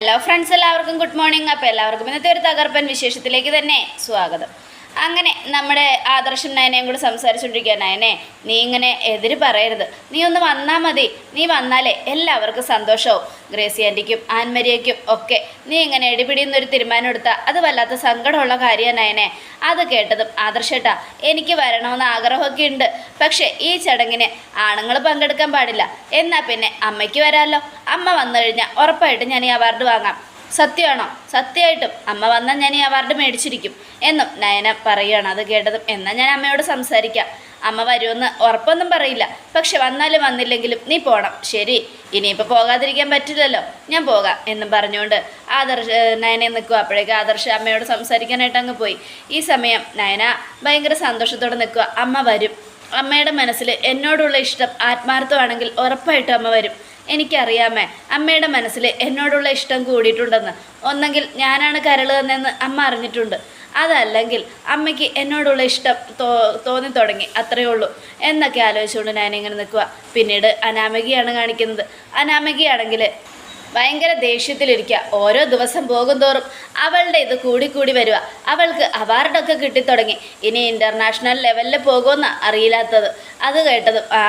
Hello friends എല്ലാവർക്കും good morning അപ്പോൾ എല്ലാവർക്കും ഇന്നത്തെ ഒരു തകർപ്പൻ വിശേഷത്തിലേക്ക് തന്നെ സ്വാഗതം. അങ്ങനെ നമ്മുടെ ആദർശം നയനയും കൂടെ സംസാരിച്ചുകൊണ്ടിരിക്കുക നയനെ നീ ഇങ്ങനെ എതിര് പറയരുത്. നീ ഒന്ന് വന്നാൽ മതി. നീ വന്നാലേ എല്ലാവർക്കും സന്തോഷവും. ഗ്രേസി ആന്റിക്കും ആൻമരിയയ്ക്കും ഒക്കെ നീ ഇങ്ങനെ എടിപിടിയെന്നൊരു തീരുമാനം എടുത്താൽ അത് വല്ലാത്ത സങ്കടമുള്ള കാര്യമാണ് നയനെ. അത് കേട്ടതും ആദർശേട്ടാ എനിക്ക് വരണമെന്ന് ആഗ്രഹമൊക്കെ ഉണ്ട്. പക്ഷേ ഈ ചടങ്ങിന് ആണുങ്ങൾ പങ്കെടുക്കാൻ പാടില്ല. എന്നാൽ പിന്നെ അമ്മയ്ക്ക് വരാമല്ലോ അമ്മ വന്നു കഴിഞ്ഞാൽ ഉറപ്പായിട്ടും ഞാൻ ഈ അവാർഡ് വാങ്ങാം. സത്യമാണോ? സത്യമായിട്ടും. അമ്മ വന്നാൽ ഞാൻ ഈ അവാർഡ് മേടിച്ചിരിക്കും എന്നും നയന പറയുകയാണ് അത് കേട്ടതും എന്നാൽ ഞാൻ അമ്മയോട് സംസാരിക്കാം. അമ്മ വരുമെന്ന് ഉറപ്പൊന്നും പറയില്ല. പക്ഷെ വന്നാലും വന്നില്ലെങ്കിലും നീ പോണം. ശരി ഇനിയിപ്പോൾ പോകാതിരിക്കാൻ പറ്റില്ലല്ലോ. ഞാൻ പോകാം എന്നും പറഞ്ഞുകൊണ്ട് ആദർശ നയനെ നിൽക്കുക. അപ്പോഴേക്ക് ആദർശ അമ്മയോട് സംസാരിക്കാനായിട്ട് അങ്ങ് പോയി. ഈ സമയം നയന ഭയങ്കര സന്തോഷത്തോടെ നിൽക്കുക. അമ്മ വരും. അമ്മയുടെ മനസ്സിൽ എന്നോടുള്ള ഇഷ്ടം ആത്മാർത്ഥമാണെങ്കിൽ ഉറപ്പായിട്ടും അമ്മ വരും. എനിക്കറിയാമേ അമ്മയുടെ മനസ്സിൽ എന്നോടുള്ള ഇഷ്ടം കൂടിയിട്ടുണ്ടെന്ന്. ഒന്നെങ്കിൽ ഞാനാണ് കരൾ തന്നെന്ന് അമ്മ അറിഞ്ഞിട്ടുണ്ട്. അതല്ലെങ്കിൽ അമ്മയ്ക്ക് എന്നോടുള്ള ഇഷ്ടം തോ തോന്നി തുടങ്ങി അത്രയേ ഉള്ളൂ. എന്നൊക്കെ ആലോചിച്ചുകൊണ്ട് ഞാനിങ്ങനെ നിൽക്കുക പിന്നീട് അനാമികയാണ് കാണിക്കുന്നത്. അനാമികയാണെങ്കിൽ ഭയങ്കര ദേഷ്യത്തിലിരിക്കുക. ഓരോ ദിവസം പോകുന്തോറും അവളുടെ ഇത് കൂടിക്കൂടി വരിക അവൾക്ക് അവാർഡൊക്കെ കിട്ടിത്തുടങ്ങി. ഇനി ഇന്റർനാഷണൽ ലെവലിൽ പോകുമെന്ന് അറിയില്ലാത്തത്. അത് കേട്ടതും ആ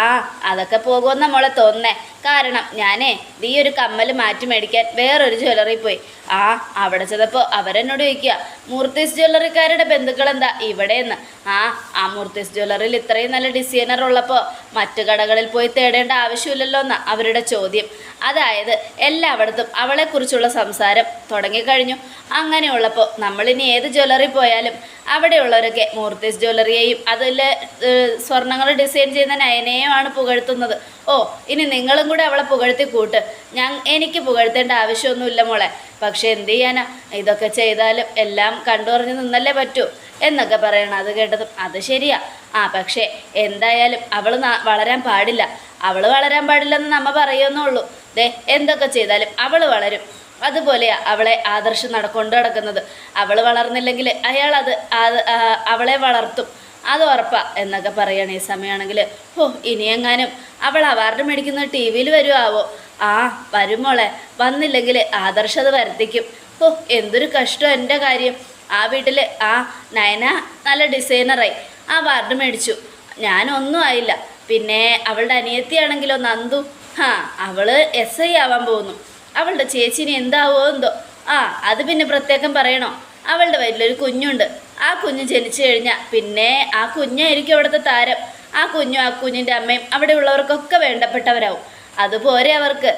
അതൊക്കെ പോകുമെന്ന മോളെ തോന്നുന്നേ കാരണം ഞാനേ നീ ഒരു കമ്മൽ മാറ്റി മേടിക്കാൻ വേറൊരു ജ്വല്ലറി പോയി. ആ അവിടെ ചെന്നപ്പോൾ അവരെന്നോട് ചോദിക്കുക മൂർത്തീസ് ജ്വല്ലറിക്കാരുടെ ബന്ധുക്കൾ എന്താ ഇവിടെയെന്ന്? ആ ആ മൂർത്തീസ് ജ്വല്ലറിയിൽ ഇത്രയും നല്ല ഡിസൈനർ ഉള്ളപ്പോൾ മറ്റു കടകളിൽ പോയി തേടേണ്ട ആവശ്യമില്ലല്ലോ എന്ന അവരുടെ ചോദ്യം. അതായത് എല്ലായിടത്തും അവളെക്കുറിച്ചുള്ള സംസാരം തുടങ്ങിക്കഴിഞ്ഞു. അങ്ങനെയുള്ളപ്പോൾ നമ്മളിനി ഏത് ജ്വല്ലറി പോയാലും അവിടെയുള്ളവരൊക്കെ മൂർത്തീസ് ജ്വല്ലറിയെയും അതിൽ സ്വർണങ്ങൾ ഡിസൈൻ ചെയ്യുന്ന നയനെയുമാണ് പുകഴ്ത്തുന്നത്. ഓ ഇനി നിങ്ങളും കൂടെ അവളെ പുകഴ്ത്തി കൂട്ട്. ഞാൻ എനിക്ക് പുകഴ്ത്തേണ്ട ആവശ്യമൊന്നുമില്ല മോളെ. പക്ഷെ എന്ത് ചെയ്യാനാ? ഇതൊക്കെ ചെയ്താലും എല്ലാം കണ്ടുപറഞ്ഞ് നിന്നല്ലേ പറ്റൂ. എന്നൊക്കെ പറയണം. അത് കേട്ടത് അത് ശരിയാ. ആ പക്ഷേ എന്തായാലും അവൾ വളരാൻ പാടില്ല. അവൾ വളരാൻ പാടില്ലെന്ന് നമ്മ പറയുന്നുള്ളൂ ദേ എന്തൊക്കെ ചെയ്താലും അവൾ വളരും. അതുപോലെയാ അവളെ ആദർശം നടക്കൊണ്ട് നടക്കുന്നത്. അവൾ വളർന്നില്ലെങ്കിൽ അയാൾ അത് അവളെ വളർത്തും. അത് ഉറപ്പാ എന്നൊക്കെ പറയണം ഈ സമയമാണെങ്കിൽ ഓ ഇനിയെങ്ങാനും അവൾ അവാർഡ് മേടിക്കുന്നത് ടി വിയിൽ വരുമാവോ ആ വരുമോളെ വന്നില്ലെങ്കിൽ ആദർശം അത് വരുത്തിക്കും. ഓ എന്തൊരു കഷ്ടം എന്റെ കാര്യം. ആ വീട്ടിൽ ആ നയന നല്ല ഡിസൈനറായി. ആ അവാർഡ് മേടിച്ചു. ഞാനൊന്നും ആയില്ല. പിന്നെ അവളുടെ അനിയത്തിയാണെങ്കിലോ നന്ദു? ആ അവൾ എസ് ഐ ആവാൻ പോകുന്നു. അവളുടെ ചേച്ചിനി എന്താവോ എന്തോ? ആ അത് പിന്നെ പ്രത്യേകം പറയണോ? അവളുടെ വയറ്റിലൊരു കുഞ്ഞുണ്ട്. ആ കുഞ്ഞ് ജനിച്ചു കഴിഞ്ഞാൽ പിന്നെ ആ കുഞ്ഞായിരിക്കും അവിടുത്തെ താരം. ആ കുഞ്ഞും ആ കുഞ്ഞിന്റെ അമ്മയും അവിടെ ഉള്ളവർക്കൊക്കെ വേണ്ടപ്പെട്ടവരാവും. അതുപോലെ അവർക്ക്.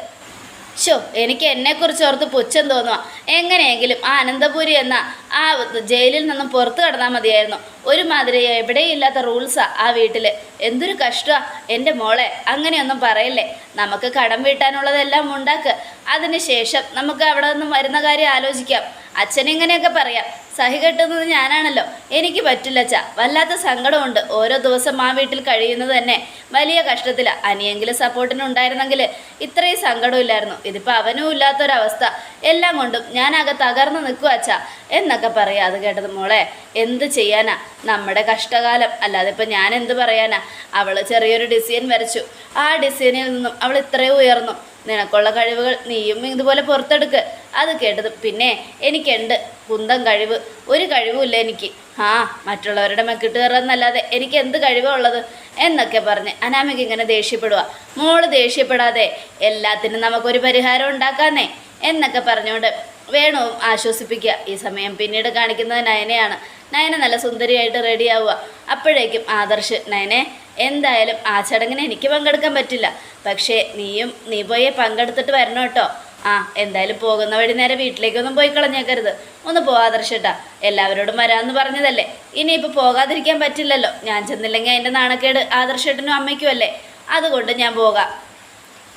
ഷോ എനിക്ക് എന്നെക്കുറിച്ച് ഓർത്ത് പുച്ഛം തോന്നുക എങ്ങനെയെങ്കിലും ആ അനന്തപുരി എന്ന ആ ജയിലിൽ നിന്നും പുറത്തു കടന്നാൽ മതിയായിരുന്നു. ഒരുമാതിരി എവിടെയില്ലാത്ത റൂൾസാ ആ വീട്ടിൽ എന്തൊരു കഷ്ടമാണ് എന്റെ മോളെ അങ്ങനെയൊന്നും പറയല്ലേ. നമുക്ക് കടം വീട്ടാനുള്ളതെല്ലാം ഉണ്ടാക്ക്. അതിനുശേഷം നമുക്ക് അവിടെ നിന്നും വരുന്ന കാര്യം ആലോചിക്കാം. അച്ഛനിങ്ങനെയൊക്കെ പറയാം. സഹി കെട്ടുന്നത് ഞാനാണല്ലോ. എനിക്ക് പറ്റില്ല അച്ഛ. വല്ലാത്ത സങ്കടമുണ്ട്. ഓരോ ദിവസം ആ വീട്ടിൽ കഴിയുന്നത് തന്നെ വലിയ കഷ്ടത്തിലാണ് അനിയെങ്കിലും സപ്പോർട്ടിന് ഉണ്ടായിരുന്നെങ്കിൽ ഇത്രയും സങ്കടമില്ലായിരുന്നു. ഇതിപ്പോൾ അവനും ഇല്ലാത്തൊരവസ്ഥ. എല്ലാം കൊണ്ടും ഞാനാകെ തകർന്ന് നിൽക്കുക അച്ഛ. എന്നൊക്കെ പറയാം അത് കേട്ടത് മോളെ. എന്ത് ചെയ്യാനാ? നമ്മുടെ കഷ്ടകാലം. അല്ലാതെ ഇപ്പം ഞാൻ എന്ത് പറയാനാ? അവൾ ചെറിയൊരു ഡിസൈൻ വരച്ചു. ആ ഡിസൈനിൽ നിന്നും അവൾ ഇത്രയും ഉയർന്നു. നിനക്കുള്ള കഴിവുകൾ നീയും ഇതുപോലെ പുറത്തെടുക്ക്. അത് കേട്ടത് പിന്നെ എനിക്കുണ്ട് കുന്തം കഴിവ്. ഒരു കഴിവുമില്ല എനിക്ക്. ആ മറ്റുള്ളവരുടെ മെക്കിട്ട് കയറുന്നല്ലാതെ എനിക്ക് എന്ത് കഴിവുള്ളത് എന്നൊക്കെ പറഞ്ഞ് അനാമിക ഇങ്ങനെ ദേഷ്യപ്പെടുക മോൾ ദേഷ്യപ്പെടാതെ എല്ലാത്തിനും നമുക്കൊരു പരിഹാരം ഉണ്ടാക്കാന്നേ എന്നൊക്കെ പറഞ്ഞുകൊണ്ട് വേണവും ആശ്വസിപ്പിക്കുക. ഈ സമയം പിന്നീട് കാണിക്കുന്നത് നയനയാണ്. നയന നല്ല സുന്ദരിയായിട്ട് റെഡിയാവുക അപ്പോഴേക്കും ആദർശ് നയനെ എന്തായാലും ആ ചടങ്ങിന് എനിക്ക് പങ്കെടുക്കാൻ പറ്റില്ല. പക്ഷേ നീയും നീ പോയി പങ്കെടുത്തിട്ട് വരണം കേട്ടോ. ആ എന്തായാലും പോകുന്ന വഴി നേരെ വീട്ടിലേക്കൊന്നും പോയി കളഞ്ഞേക്കരുത്. ഒന്ന് പോ ആദർശേട്ടാ. എല്ലാവരോടും വരാമെന്ന് പറഞ്ഞതല്ലേ. ഇനിയിപ്പോൾ പോകാതിരിക്കാൻ പറ്റില്ലല്ലോ. ഞാൻ ചെന്നില്ലെങ്കിൽ അതിന്റെ നാണക്കേട് ആദർശേട്ടനും അമ്മയ്ക്കും അല്ലേ അതുകൊണ്ട് ഞാൻ പോകാം.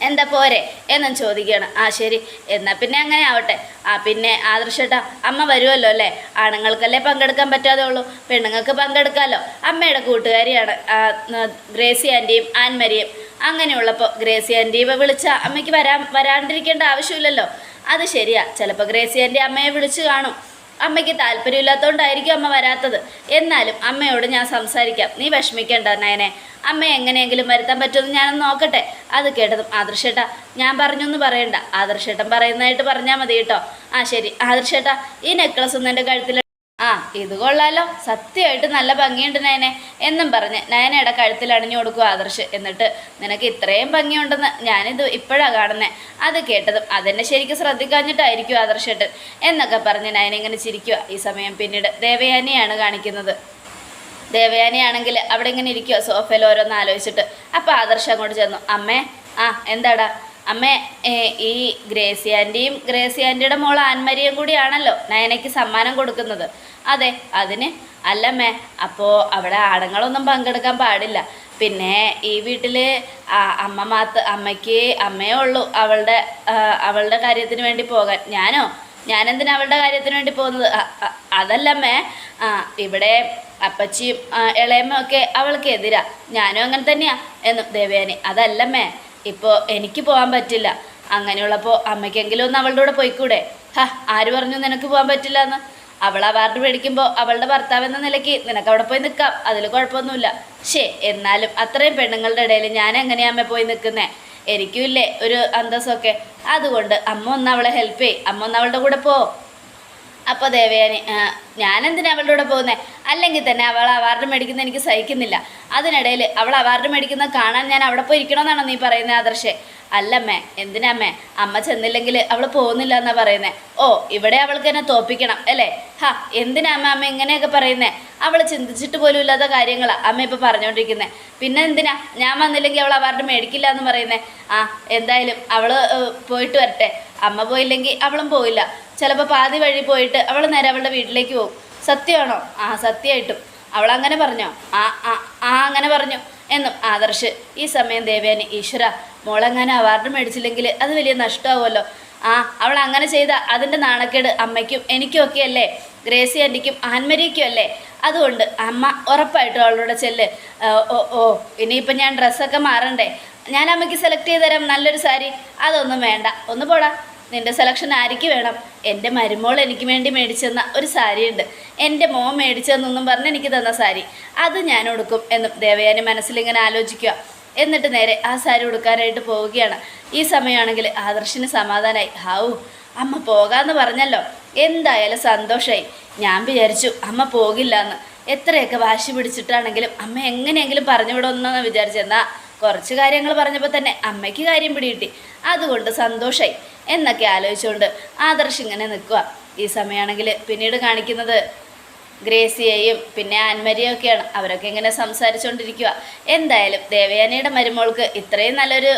എന്താ പോരെ എന്നും ചോദിക്കുകയാണ്. ആ ശരി. എന്നാൽ പിന്നെ അങ്ങനെ ആവട്ടെ. ആ പിന്നെ ആദർശേട്ടാ അമ്മ വരുമല്ലോ അല്ലേ? ആണുങ്ങൾക്കല്ലേ പങ്കെടുക്കാൻ പറ്റാതെ ഉള്ളൂ പെണ്ണുങ്ങൾക്ക് പങ്കെടുക്കാമല്ലോ അമ്മയുടെ കൂട്ടുകാരിയാണ് ഗ്രേസി ആന്റിയും ആൻമരിയും. അങ്ങനെയുള്ളപ്പോൾ ഗ്രേസി ആന്റിയെ വിളിച്ച അമ്മയ്ക്ക് വരാൻ വരാണ്ടിരിക്കേണ്ട ആവശ്യമില്ലല്ലോ. അത് ശരിയാ. ചിലപ്പോൾ ഗ്രേസി ആന്റി അമ്മയെ വിളിച്ചു കാണും. അമ്മയ്ക്ക് താല്പര്യമില്ലാത്തതുകൊണ്ടായിരിക്കും അമ്മ വരാത്തത്. എന്നാലും അമ്മയോട് ഞാൻ സംസാരിക്കാം. നീ വിഷമിക്കേണ്ട നയനെ. അമ്മ എങ്ങനെയെങ്കിലും വരുത്താൻ പറ്റുമെന്ന് ഞാനൊന്ന് നോക്കട്ടെ. അത് കേട്ടതും ആദർശേട്ടാ ഞാൻ പറഞ്ഞൊന്നും പറയണ്ട. ആദർശേട്ടൻ പറയുന്നതായിട്ട് പറഞ്ഞാൽ മതി കേട്ടോ. ആ ശരി. ആദർശേട്ടാ ഈ നെക്ലസ് ഒന്നും എന്റെ കഴുത്തിൽ ആ ഇത് കൊള്ളാലോ. സത്യമായിട്ട് നല്ല ഭംഗിയുണ്ട് നയനെ. എന്നും പറഞ്ഞ് നയനയുടെ കഴുത്തിൽ അണിഞ്ഞു കൊടുക്കും ആദർശ്. എന്നിട്ട് നിനക്ക് ഇത്രയും ഭംഗിയുണ്ടെന്ന് ഞാനിത് ഇപ്പോഴാണ് കാണുന്നത് അത് കേട്ടതും അതെന്നെ ശരിക്കും ശ്രദ്ധിക്കാഞ്ഞിട്ടായിരിക്കും ആദർശേട്ടൻ. എന്നൊക്കെ പറഞ്ഞ് നയന ഇങ്ങനെ ചിരിക്കുക ഈ സമയം പിന്നീട് ദേവയാനിയാണ് കാണിക്കുന്നത്. ദേവയാനിയാണെങ്കിൽ അവിടെ ഇങ്ങനെ ഇരിക്കുക സോഫയിൽ ഓരോന്ന് ആലോചിച്ചിട്ട്. അപ്പോൾ ആദർശ് അങ്ങോട്ട് ചെന്നു. അമ്മേ ആ എന്താടാ? അമ്മേ ഈ ഗ്രേസി ആന്റിയും മോൾ ആൻമരിയും കൂടിയാണല്ലോ നയനയ്ക്ക് സമ്മാനം കൊടുക്കുന്നത്. അതെ അതിന്. അല്ലമ്മേ അപ്പോൾ അവിടെ ആണുങ്ങളൊന്നും പങ്കെടുക്കാൻ പാടില്ല. പിന്നെ ഈ വീട്ടിൽ അമ്മ മാത്ത അമ്മയ്ക്ക് അമ്മയേ ഉള്ളൂ അവളുടെ അവളുടെ കാര്യത്തിന് വേണ്ടി പോകാൻ. ഞാനോ? ഞാനെന്തിനാ അവളുടെ കാര്യത്തിന് വേണ്ടി പോകുന്നത്? അതല്ലമ്മേ. ഇവിടെ അപ്പച്ചിയും ഇളയമ്മ ഒക്കെ അവൾക്ക് എതിരാ. ഞാനും അങ്ങനെ തന്നെയാ എന്നും ദേവയാനി. അതല്ലമ്മേ ഇപ്പോൾ എനിക്ക് പോകാൻ പറ്റില്ല. അങ്ങനെയുള്ളപ്പോൾ അമ്മയ്ക്കെങ്കിലും ഒന്ന് അവളുടെ കൂടെ പോയിക്കൂടെ? ഹാ ആര് പറഞ്ഞു നിനക്ക് പോകാൻ പറ്റില്ല എന്ന് അവൾ അവാർഡ് മേടിക്കുമ്പോൾ അവളുടെ ഭർത്താവ് എന്ന നിലയ്ക്ക് നിനക്ക് അവിടെ പോയി നിൽക്കാം. അതിൽ കുഴപ്പമൊന്നുമില്ല. ശേ എന്നാലും അത്രയും പെണ്ണുങ്ങളുടെ ഇടയിൽ ഞാൻ എങ്ങനെയാ അമ്മ പോയി നിൽക്കുന്നേ? എനിക്കും ഇല്ലേ ഒരു അന്തസ്സൊക്കെ. അതുകൊണ്ട് അമ്മ ഒന്ന് അവളെ ഹെൽപ്പ് ചെയ് അമ്മ ഒന്ന് അവളുടെ കൂടെ പോ. അപ്പോൾ ദേവയാനി ഞാനെന്തിനാണ് ഞാനെന്തിനാ അവളുടെ കൂടെ പോകുന്നത് അല്ലെങ്കിൽ തന്നെ അവൾ അവാർഡ് മേടിക്കുന്ന എനിക്ക് സഹിക്കുന്നില്ല. അതിനിടയിൽ അവൾ അവാർഡ് മേടിക്കുന്നത് കാണാൻ ഞാൻ അവിടെ പോയി ഇരിക്കണമെന്നാണോ നീ പറയുന്നത് ആദർശേ? അല്ലമ്മേ എന്തിനമ്മേ? അമ്മ ചെന്നില്ലെങ്കിൽ അവൾ പോകുന്നില്ല എന്നാ പറയുന്നത് ഓ ഇവിടെ അവൾക്ക് എന്നെ തോപ്പിക്കണം അല്ലേ? ഹാ എന്തിനാ അമ്മ ഇങ്ങനെയൊക്കെ പറയുന്നേ? അവൾ ചിന്തിച്ചിട്ട് പോലും ഇല്ലാത്ത കാര്യങ്ങളാണ് അമ്മ ഇപ്പോൾ പറഞ്ഞുകൊണ്ടിരിക്കുന്നത് പിന്നെ എന്തിനാ? ഞാൻ വന്നില്ലെങ്കിൽ അവൾ അവാർഡ് മേടിക്കില്ല എന്ന് പറയുന്നേ. ആ എന്തായാലും അവൾ പോയിട്ട് വരട്ടെ. അമ്മ പോയില്ലെങ്കിൽ അവളും പോയില്ല ചിലപ്പോൾ പാതി വഴി പോയിട്ട് അവൾ നേരെ അവളുടെ വീട്ടിലേക്ക് പോകും. സത്യമാണോ? ആ സത്യമായിട്ടും. അവൾ അങ്ങനെ പറഞ്ഞോ? ആ ആ ആ അങ്ങനെ പറഞ്ഞു. എന്നും ആദർശ്. ഈ സമയം ദേവയാനി ഈശ്വര മോളെങ്ങാനും അവാർഡ് മേടിച്ചില്ലെങ്കിൽ അത് വലിയ നഷ്ടമാവുമല്ലോ. ആ അവൾ അങ്ങനെ ചെയ്ത അതിന്റെ നാണക്കേട് അമ്മയ്ക്കും എനിക്കും ഒക്കെ അല്ലേ ഗ്രേസി ആന്റിക്കും ആൻമരിക്കും അല്ലേ? അതുകൊണ്ട് അമ്മ ഉറപ്പായിട്ടും അവളുടെ ചെല്ല്. ഓ ഓ ഇനിയിപ്പം ഞാൻ ഡ്രസ്സൊക്കെ മാറണ്ടേ? ഞാൻ അമ്മയ്ക്ക് സെലക്ട് ചെയ്ത് തരാം നല്ലൊരു സാരി. അതൊന്നും വേണ്ട. ഒന്ന് പോടാ. നിന്റെ സെലക്ഷൻ ആർക്ക് വേണം? എന്റെ മരുമോൾ എനിക്ക് വേണ്ടി മേടിച്ചെന്ന ഒരു സാരി ഉണ്ട് എന്റെ മോൻ മേടിച്ചതെന്നൊന്നും പറഞ്ഞ് എനിക്ക് തന്ന സാരി. അത് ഞാൻ ഉടുക്കും എന്നും ദേവയാനി മനസ്സിലിങ്ങനെ ആലോചിക്കുക. എന്നിട്ട് നേരെ ആ സാരി ഉടുക്കാനായിട്ട് പോവുകയാണ്. ഈ സമയമാണെങ്കിൽ ആദർശിന് സമാധാനമായി ഹാവു അമ്മ പോകാമെന്ന് പറഞ്ഞല്ലോ. എന്തായാലും സന്തോഷമായി ഞാൻ വിചാരിച്ചു അമ്മ പോകില്ല എന്ന് എത്രയൊക്കെ വാശി പിടിച്ചിട്ടാണെങ്കിലും അമ്മ എങ്ങനെയെങ്കിലും പറഞ്ഞു വിടുമെന്നാണ് വിചാരിച്ചെന്നാ കുറച്ച് കാര്യങ്ങൾ പറഞ്ഞപ്പോൾ തന്നെ അമ്മയ്ക്ക് കാര്യം പിടികിട്ടി. അതുകൊണ്ട് സന്തോഷമായി എന്നൊക്കെ ആലോചിച്ചുകൊണ്ട് ആദർശ് ഇങ്ങനെ നിൽക്കുക ഈ സമയമാണെങ്കിൽ പിന്നീട് കാണിക്കുന്നത് ഗ്രേസിയെയും പിന്നെ ആൻമരിയും ഒക്കെയാണ് അവരൊക്കെ ഇങ്ങനെ സംസാരിച്ചുകൊണ്ടിരിക്കുക എന്തായാലും ദേവയാനിയുടെ മരുമോൾക്ക് ഇത്രയും നല്ലൊരു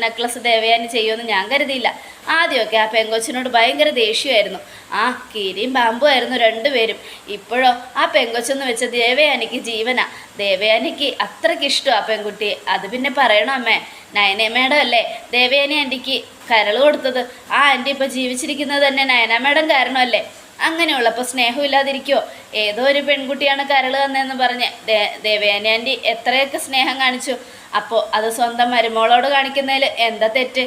നെക്ലസ് ദേവയാനി ചെയ്യുമെന്ന് ഞാൻ കരുതിയില്ല. ആദ്യമൊക്കെ ആ പെങ്കൊച്ചിനോട് ഭയങ്കര ദേഷ്യമായിരുന്നു. ആ കീരിയും പാമ്പും ആയിരുന്നു രണ്ടുപേരും. ഇപ്പോഴോ ആ പെങ്കൊച്ചെന്ന് വെച്ച ദേവയാനിക്ക് ജീവന. ദേവയാനിക്ക് അത്രയ്ക്ക് ഇഷ്ടം ആ പെൺകുട്ടിയെ. അത് പിന്നെ പറയണോ അമ്മേ? നയന മേഡം അല്ലേ? ദേവയാനി ആന്റിക്ക് കരൾ കൊടുത്തത്. ആ ആന്റി ഇപ്പോൾ ജീവിച്ചിരിക്കുന്നത് തന്നെ നയന കാരണമല്ലേ? അങ്ങനെയുള്ളപ്പോൾ സ്നേഹമില്ലാതിരിക്കുമോ ഏതോ ഒരു പെൺകുട്ടിയാണ് കരൾ തന്നതെന്ന് പറഞ്ഞ് ദേ ദേവയാനി ആന്റി എത്രയൊക്കെ സ്നേഹം കാണിച്ചു. അപ്പോൾ അത് സ്വന്തം മരുമോളോട് കാണിക്കുന്നതിൽ എന്താ തെറ്റ്?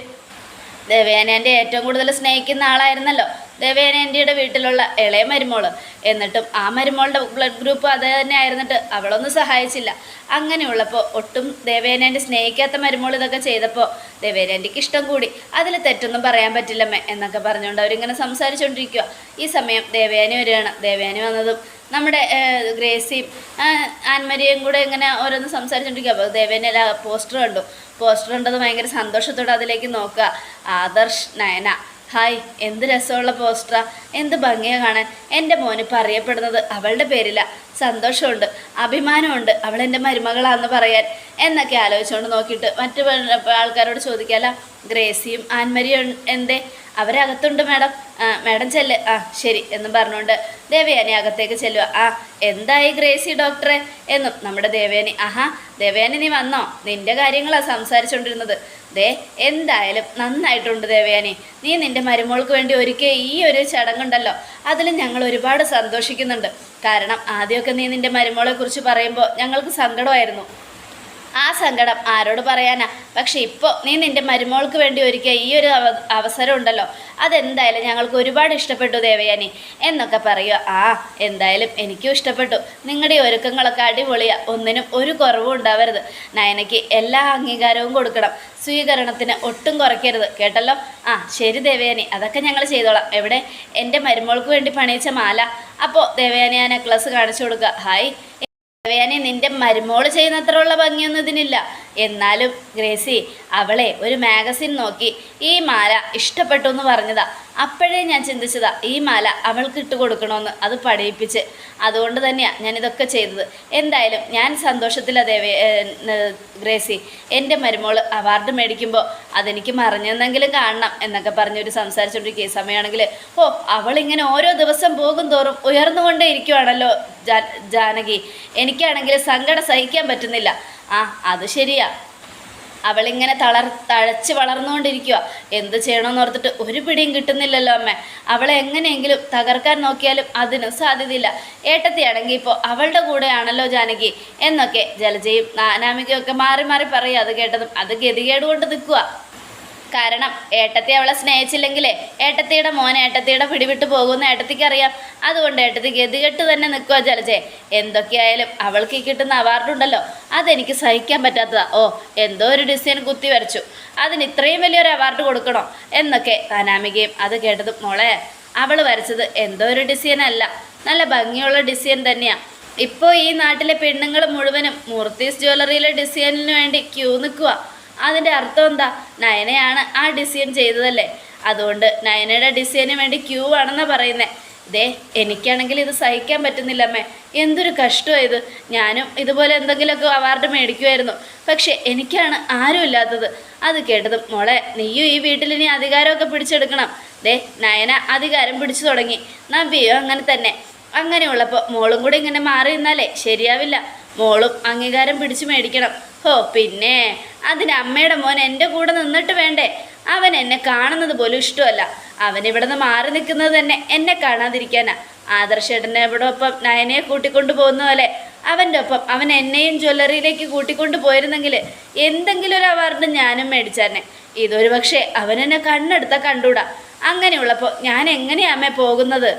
ദേവേനാന്റെ ഏറ്റവും കൂടുതൽ സ്നേഹിക്കുന്ന ആളായിരുന്നല്ലോ. ദേവയാനേന്റെയുടെ വീട്ടിലുള്ള ഇളയ മരുമോൾ. എന്നിട്ടും ആ മരുമോളുടെ ബ്ലഡ് ഗ്രൂപ്പ് അത് തന്നെ ആയിരുന്നിട്ട് അവളൊന്നും സഹായിച്ചില്ല. അങ്ങനെയുള്ളപ്പോൾ ഒട്ടും ദേവേനേന്റെ സ്നേഹിക്കാത്ത മരുമോൾ ഇതൊക്കെ ചെയ്തപ്പോൾ ദേവേനേന്റെക്ക് ഇഷ്ടം കൂടി. അതിൽ തെറ്റൊന്നും പറയാൻ പറ്റില്ലമ്മേ എന്നൊക്കെ പറഞ്ഞുകൊണ്ട് അവരിങ്ങനെ സംസാരിച്ചുകൊണ്ടിരിക്കുക ഈ സമയം ദേവയാനി വരികയാണ്. ദേവയാനി വന്നതും നമ്മുടെ ഗ്രേസിയും ആൻമരിയും കൂടെ ഇങ്ങനെ ഓരോന്ന് സംസാരിച്ചുകൊണ്ടിരിക്കുക അപ്പോൾ ദേവേനെ പോസ്റ്റർ കണ്ടു. പോസ്റ്റർ കണ്ടത് ഭയങ്കര സന്തോഷത്തോടെ അതിലേക്ക് നോക്കുക. ആദർശ് നയന. ഹായ് എന്ത് രസമുള്ള പോസ്റ്ററാ. എന്ത് ഭംഗിയാ കാണാൻ. എന്റെ മോനിപ്പോൾ അറിയപ്പെടുന്നത് അവളുടെ പേരില. സന്തോഷമുണ്ട് അഭിമാനമുണ്ട്. അവൾ എന്റെ മരുമകളാന്ന് പറയാൻ. എന്നൊക്കെ ആലോചിച്ചുകൊണ്ട് നോക്കിയിട്ട് മറ്റു ആൾക്കാരോട് ചോദിക്കാല. ഗ്രേസിയും ആൻമരിയും എന്തേ? അവരകത്തുണ്ട് മാഡം. ആ മാഡം ചെല്ല്. ആ ശരി എന്നും പറഞ്ഞുകൊണ്ട് ദേവയാനി അകത്തേക്ക് ചെല്ലുക ആ എന്തായി ഗ്രേസി ഡോക്ടറെ? എന്നും നമ്മുടെ ദേവയാനി. ആഹാ ദേവയാനി നീ വന്നോ? നിന്റെ കാര്യങ്ങളാണ് സംസാരിച്ചുകൊണ്ടിരുന്നത് ദേ എന്തായാലും നന്നായിട്ടുണ്ട് ദേവയാനി. നീ നിന്റെ മരുമോൾക്ക് വേണ്ടി ഒരുക്കിയ ഈ ഒരു ചടങ്ങുണ്ടല്ലോ. അതിൽ ഞങ്ങൾ ഒരുപാട് സന്തോഷിക്കുന്നുണ്ട്. കാരണം ആദ്യമൊക്കെ നീ നിന്റെ മരുമോളെ കുറിച്ച് പറയുമ്പോൾ ഞങ്ങൾക്ക് സങ്കടമായിരുന്നു. ആ സങ്കടം ആരോട് പറയാനാ? പക്ഷെ ഇപ്പോൾ നീ നിന്റെ മരുമോൾക്ക് വേണ്ടി ഒരുക്കിയ ഈ ഒരു അവസരം ഉണ്ടല്ലോ. അതെന്തായാലും ഞങ്ങൾക്ക് ഒരുപാട് ഇഷ്ടപ്പെട്ടു ദേവയാനി എന്നൊക്കെ പറയുക ആ എന്തായാലും എനിക്കും ഇഷ്ടപ്പെട്ടു. നിങ്ങളുടെ ഒരുക്കങ്ങളൊക്കെ അടിപൊളിയാ. ഒന്നിനും ഒരു കുറവും ഉണ്ടാവരുത്. നയനയ്ക്ക് എല്ലാ അംഗീകാരവും കൊടുക്കണം. സ്വീകരണത്തിന് ഒട്ടും കുറയ്ക്കരുത്. കേട്ടല്ലോ? ആ ശരി ദേവയാനി അതൊക്കെ ഞങ്ങൾ ചെയ്തോളാം. എവിടെ? എന്റെ മരുമോൾക്ക് വേണ്ടി പണിയിച്ച മാല. അപ്പോൾ ദേവയാനി ആ നെക്ലസ് കാണിച്ചു കൊടുക്കുക ഹായ്. ദേവയാനി നിന്റെ മരുമോൾ ചെയ്യുന്നത്രയുള്ള ഭംഗിയൊന്നും ഇതിനില്ല. എന്നാലും ഗ്രേസി അവളെ ഒരു മാഗസിൻ നോക്കി ഈ മാല ഇഷ്ടപ്പെട്ടു എന്ന് പറഞ്ഞതാ. അപ്പോഴേ ഞാൻ ചിന്തിച്ചതാ ഈ മാല അവൾക്ക് ഇട്ട് കൊടുക്കണമെന്ന് അത് പഠിപ്പിച്ച്. അതുകൊണ്ട് തന്നെയാണ് ഞാൻ ഇതൊക്കെ ചെയ്തത്. എന്തായാലും ഞാൻ സന്തോഷത്തിലാ ദേവേ ഗ്രേസി. എന്റെ മരുമോൾ അവാർഡ് മേടിക്കുമ്പോൾ അതെനിക്ക് മറിഞ്ഞെന്നെങ്കിലും കാണണം എന്നൊക്കെ പറഞ്ഞൊരു സംസാരിച്ചുകൊണ്ടിരിക്കുക ഈ സമയമാണെങ്കിൽ ഓ അവളിങ്ങനെ ഓരോ ദിവസം പോകും തോറും ഉയർന്നുകൊണ്ടേ ഇരിക്കുവാണല്ലോ ജാനകി. എനിക്കാണെങ്കിൽ സങ്കടം സഹിക്കാൻ പറ്റുന്നില്ല. ആ അത് ശരിയാ. അവളിങ്ങനെ തളർ തഴച്ച് വളർന്നുകൊണ്ടിരിക്കുക എന്ത് ചെയ്യണമെന്ന് ഓർത്തിട്ട് ഒരു പിടിയും കിട്ടുന്നില്ലല്ലോ അമ്മ. അവളെ എങ്ങനെയെങ്കിലും തകർക്കാൻ നോക്കിയാലും അതിനും സാധ്യതയില്ല. ഏട്ടത്തിയാണെങ്കിൽ ഇപ്പോൾ അവളുടെ കൂടെയാണല്ലോ ജാനകി എന്നൊക്കെ ജലജയും നാനാമികയും ഒക്കെ മാറി മാറി പറയുക അത് കേട്ടതും അത് ഗതികേട് കൊണ്ട് നിൽക്കുക കാരണം ഏട്ടത്തി അവളെ സ്നേഹിച്ചില്ലെങ്കിലേ ഏട്ടത്തിയുടെ മോൻ ഏട്ടത്തിയുടെ പിടിവിട്ട് പോകുമെന്ന് ഏട്ടത്തിക്ക് അറിയാം അതുകൊണ്ട് ഏട്ടത്തി ഗതികെട്ട് തന്നെ നിൽക്കുക ചലച്ചേ എന്തൊക്കെയായാലും അവൾക്ക് കിട്ടുന്ന അവാർഡുണ്ടല്ലോ അതെനിക്ക് സഹിക്കാൻ പറ്റാത്തതാ. ഓ എന്തോ ഒരു ഡിസൈൻ കുത്തി വരച്ചു. അതിന് ഇത്രയും വലിയൊരു അവാർഡ് കൊടുക്കണോ? എന്നൊക്കെ അനാമികയും അത് കേട്ടതും മോളെ അവൾ വരച്ചത് എന്തോ ഒരു ഡിസൈൻ അല്ല. നല്ല ഭംഗിയുള്ള ഡിസൈൻ തന്നെയാണ് ഇപ്പോൾ ഈ നാട്ടിലെ പെണ്ണുങ്ങൾ മുഴുവനും മൂർത്തീസ് ജ്വല്ലറിയിലെ ഡിസൈനിന് വേണ്ടി ക്യൂ നിൽക്കുക അതിന്റെ അർത്ഥം എന്താ? നയനയാണ് ആ ഡിസൈൻ ചെയ്തതല്ലേ? അതുകൊണ്ട് നയനയുടെ ഡിസൈന് വേണ്ടി ക്യൂ ആണെന്നാണ് പറയുന്നത് ദേ എനിക്കാണെങ്കിൽ ഇത് സഹിക്കാൻ പറ്റുന്നില്ല അമ്മേ. എന്തൊരു കഷ്ടമാണ് ഇത്. ഞാനും ഇതുപോലെ എന്തെങ്കിലുമൊക്കെ അവാർഡ് മേടിക്കുമായിരുന്നു പക്ഷേ എനിക്കാണ് ആരും ഇല്ലാത്തത്. അത് കേട്ടതും മോളെ നീയും ഈ വീട്ടിൽ ഇനി അധികാരമൊക്കെ പിടിച്ചെടുക്കണം. ദേ നയന അധികാരം പിടിച്ചു തുടങ്ങി. നമ്പിയോ അങ്ങനെ തന്നെ. അങ്ങനെയുള്ളപ്പോൾ മോളും കൂടെ ഇങ്ങനെ മാറി നിന്നാലേ ശരിയാവില്ല. മോളും അംഗീകാരം പിടിച്ചു മേടിക്കണം. ഹോ പിന്നെ? അതിന് അമ്മയുടെ മോൻ എന്റെ കൂടെ നിന്നിട്ട് വേണ്ടേ? അവൻ എന്നെ കാണുന്നത് പോലും ഇഷ്ടമല്ല. അവൻ ഇവിടെ നിന്ന് മാറി നിൽക്കുന്നത് തന്നെ എന്നെ കാണാതിരിക്കാനാ. ആദർശേട്ടനെ ഇവിടെ ഒപ്പം നയനയെ കൂട്ടിക്കൊണ്ടു പോകുന്ന പോലെ അവന്റെ ഒപ്പം അവൻ എന്നെയും ജ്വല്ലറിയിലേക്ക് കൂട്ടിക്കൊണ്ടു പോയിരുന്നെങ്കിൽ എന്തെങ്കിലും ഒരു അവാർഡ് ഞാനും മേടിച്ചാന്നെ. ഇതൊരു പക്ഷേ അവനെന്നെ കണ്ണെടുത്ത കണ്ടൂടാ. അങ്ങനെയുള്ളപ്പോൾ ഞാൻ എങ്ങനെയാ അമ്മേ പോകുന്നത്?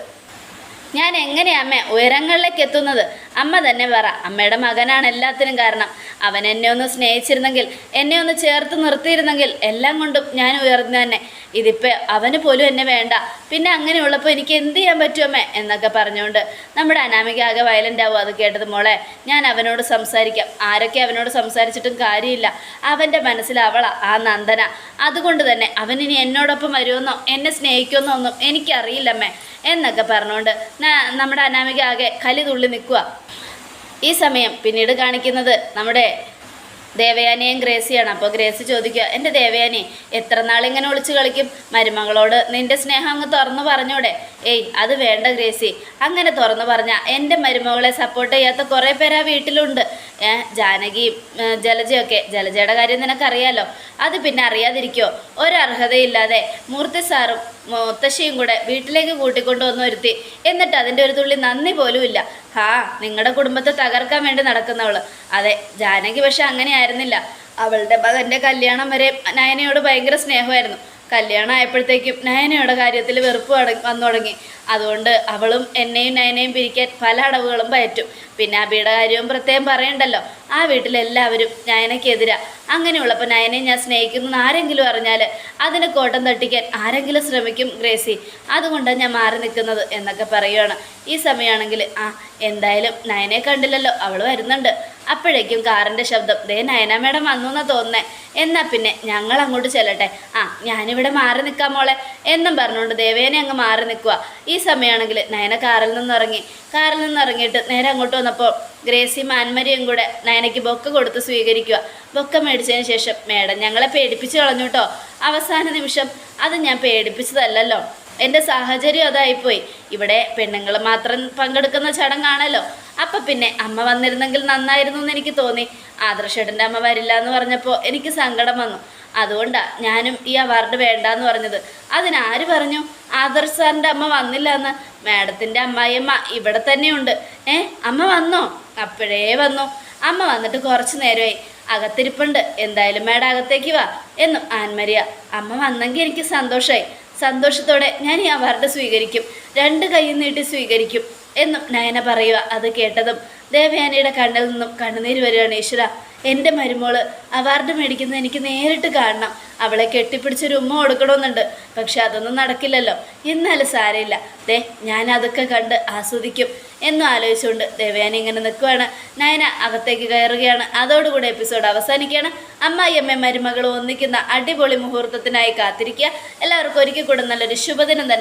ഞാൻ എങ്ങനെയാ അമ്മേ ഉയരങ്ങളിലേക്ക് എത്തുന്നത്? അമ്മ തന്നെ പറ. അമ്മയുടെ മകനാണ് എല്ലാത്തിനും കാരണം. അവൻ എന്നെ ഒന്ന് സ്നേഹിച്ചിരുന്നെങ്കിൽ എന്നെ ഒന്ന് ചേർത്ത് നിർത്തിയിരുന്നെങ്കിൽ എല്ലാം കൊണ്ടും ഞാൻ ഉയർന്നു തന്നെ. ഇതിപ്പോൾ അവന് പോലും എന്നെ വേണ്ട. പിന്നെ അങ്ങനെയുള്ളപ്പോൾ എനിക്ക് എന്ത് ചെയ്യാൻ പറ്റുമേ എന്നൊക്കെ പറഞ്ഞുകൊണ്ട് നമ്മുടെ അനാമിക ആകെ വയലന്റ് ആവും. അത് കേട്ടത് മോളെ ഞാൻ അവനോട് സംസാരിക്കാം. ആരൊക്കെ അവനോട് സംസാരിച്ചിട്ടും കാര്യമില്ല. അവന്റെ മനസ്സിൽ അവളാ ആ നന്ദന. അതുകൊണ്ട് തന്നെ അവനിനി എന്നോടൊപ്പം വരുമെന്നോ എന്നെ സ്നേഹിക്കുമെന്നോ ഒന്നും എനിക്കറിയില്ലമ്മേ എന്നൊക്കെ പറഞ്ഞുകൊണ്ട് നമ്മുടെ അനാമിക ആകെ കലി തുള്ളി നിൽക്കുക ഈ സമയം പിന്നീട് കാണിക്കുന്നത് നമ്മുടെ ദേവയാനിയും ഗ്രേസിയാണ്. അപ്പോൾ ഗ്രേസി ചോദിക്കുക എന്റെ ദേവയാനി എത്ര നാളിങ്ങനെ ഒളിച്ച് കളിക്കും? മരുമകളോട് നിന്റെ സ്നേഹം അങ്ങ് തുറന്നു പറഞ്ഞൂടെ. ഏയ് അത് വേണ്ട ഗ്രേസി. അങ്ങനെ തുറന്നു പറഞ്ഞാൽ എന്റെ മരുമകളെ സപ്പോർട്ട് ചെയ്യാത്ത കുറേ പേര് ആ വീട്ടിലുണ്ട്. ജാനകിയും ജലജയൊക്കെ ജലജയുടെ കാര്യം നിനക്കറിയാലോ? അത് പിന്നെ അറിയാതിരിക്കോ? ഒരർഹതയില്ലാതെ മൂർത്തി സാറും മുത്തശ്ശിയും കൂടെ വീട്ടിലേക്ക് കൂട്ടിക്കൊണ്ടു വന്ന് എന്നിട്ട് അതിന്റെ ഒരു തുള്ളി നന്ദി പോലും ഇല്ല. ഹാ നിങ്ങളുടെ കുടുംബത്തെ തകർക്കാൻ വേണ്ടി നടക്കുന്നവൾ. അതെ ജാനകി പക്ഷെ അങ്ങനെ ആയിരുന്നില്ല അവളുടെ മകന്റെ കല്യാണം വരെ നയനയോട് ഭയങ്കര സ്നേഹമായിരുന്നു. കല്യാണം ആയപ്പോഴത്തേക്കും നയനയുടെ കാര്യത്തിൽ വെറുപ്പ് വന്നു തുടങ്ങി. അതുകൊണ്ട് അവളും എന്നെയും നയനയും പിരിക്കാൻ പല അടവുകളും പയറ്റും. പിന്നെ അബിയുടെ കാര്യവും പ്രത്യേകം പറയണ്ടല്ലോ. ആ വീട്ടിലെല്ലാവരും നയനയ്ക്കെതിരാ. അങ്ങനെയുള്ളപ്പോൾ നയനെ ഞാൻ സ്നേഹിക്കുന്നു ആരെങ്കിലും അറിഞ്ഞാൽ അതിന് കോട്ടം തട്ടിക്കാൻ ആരെങ്കിലും ശ്രമിക്കും ഗ്രേസി. അതുകൊണ്ടാണ് ഞാൻ മാറി നിൽക്കുന്നത് എന്നൊക്കെ പറയുകയാണ് ഈ സമയമാണെങ്കിൽ ആ എന്തായാലും നയനെ കണ്ടില്ലല്ലോ. അവൾ വരുന്നുണ്ട്. അപ്പോഴേക്കും കാറിന്റെ ശബ്ദം ദേ നയന മേഡം വന്നു എന്നാ തോന്നേ എന്നാൽ പിന്നെ ഞങ്ങൾ അങ്ങോട്ട് ചെല്ലട്ടെ. ആ ഞാനിവിടെ മാറി നിൽക്കാം മോളെ. എന്നും പറഞ്ഞുകൊണ്ട് ദേവേനെ അങ്ങ് മാറി നിൽക്കുക ഈ സമയമാണെങ്കിൽ നയന കാറിൽ നിന്നിറങ്ങി. കാറിൽ നിന്നിറങ്ങിയിട്ട് നേരെ അങ്ങോട്ട് വന്നപ്പോൾ ഗ്രേസി മാൻമരിയും കൂടെ നയനയ്ക്ക് ബൊക്ക കൊടുത്ത് സ്വീകരിക്കുക ബൊക്ക മേടിച്ചതിന് ശേഷം മേഡം ഞങ്ങളെ പേടിപ്പിച്ച് കളഞ്ഞു കേട്ടോ അവസാന നിമിഷം അത് ഞാൻ പേടിപ്പിച്ചതല്ലല്ലോ. എന്റെ സാഹചര്യം അതായിപ്പോയി. ഇവിടെ പെണ്ണുങ്ങൾ മാത്രം പങ്കെടുക്കുന്ന ചടങ്ങാണല്ലോ. അപ്പം പിന്നെ അമ്മ വന്നിരുന്നെങ്കിൽ നന്നായിരുന്നു എന്ന് എനിക്ക് തോന്നി. ആദർശേട്ടന്റെ അമ്മ വരില്ല എന്ന് പറഞ്ഞപ്പോൾ എനിക്ക് സങ്കടം വന്നു. അതുകൊണ്ടാണ് ഞാനും ഈ അവാർഡ് വേണ്ട വേണ്ടാന്ന് പറഞ്ഞത്. അതിനാര് പറഞ്ഞു? ആദർശ് സാറിന്റെ അമ്മ വന്നില്ല എന്ന്. മാഡത്തിന്റെ അമ്മായിയമ്മ ഇവിടെ തന്നെയുണ്ട്. ഏ അമ്മ വന്നോ? അപ്പോഴേ വന്നു. അമ്മ വന്നിട്ട് കുറച്ച് നേരമായി. അകത്തിരിപ്പുണ്ട്. എന്തായാലും മേഡം അകത്തേക്ക് വാ. എന്നും ആൻമരിയ അമ്മ വന്നെങ്കിൽ എനിക്ക് സന്തോഷമായി സന്തോഷത്തോടെ ഞാൻ ഈ അവാർഡ് സ്വീകരിക്കും. രണ്ട് കൈ നീട്ടി സ്വീകരിക്കും എന്നും നയന പറയുക. അത് കേട്ടതും ദേവയാനിയുടെ കണ്ണിൽ നിന്നും കണ്ണുനീര് വരികയാണ് ഈശ്വര. എന്റെ മരുമോൾ അവാർഡ് മേടിക്കുന്നത് എനിക്ക് നേരിട്ട് കാണണം. അവളെ കെട്ടിപ്പിടിച്ചൊരു ഉമ്മ കൊടുക്കണമെന്നുണ്ട്. പക്ഷെ അതൊന്നും നടക്കില്ലല്ലോ. എന്നാലും സാരമില്ല. ദേ ഞാൻ അതൊക്കെ കണ്ട് ആസ്വദിക്കും എന്നും ആലോചിച്ചുകൊണ്ട് ദേവയാനി ഇങ്ങനെ നിൽക്കുവാണ്. നയന അകത്തേക്ക് കയറുകയാണ്. അതോടുകൂടി എപ്പിസോഡ് അവസാനിക്കുകയാണ്. അമ്മായി അമ്മ മരുമകളും ഒന്നിക്കുന്ന അടിപൊളി മുഹൂർത്തത്തിനായി കാത്തിരിക്കുക. എല്ലാവർക്കും ഒരിക്കൽ കൂടെ നല്ലൊരു ശുഭദിനം തന്നെ.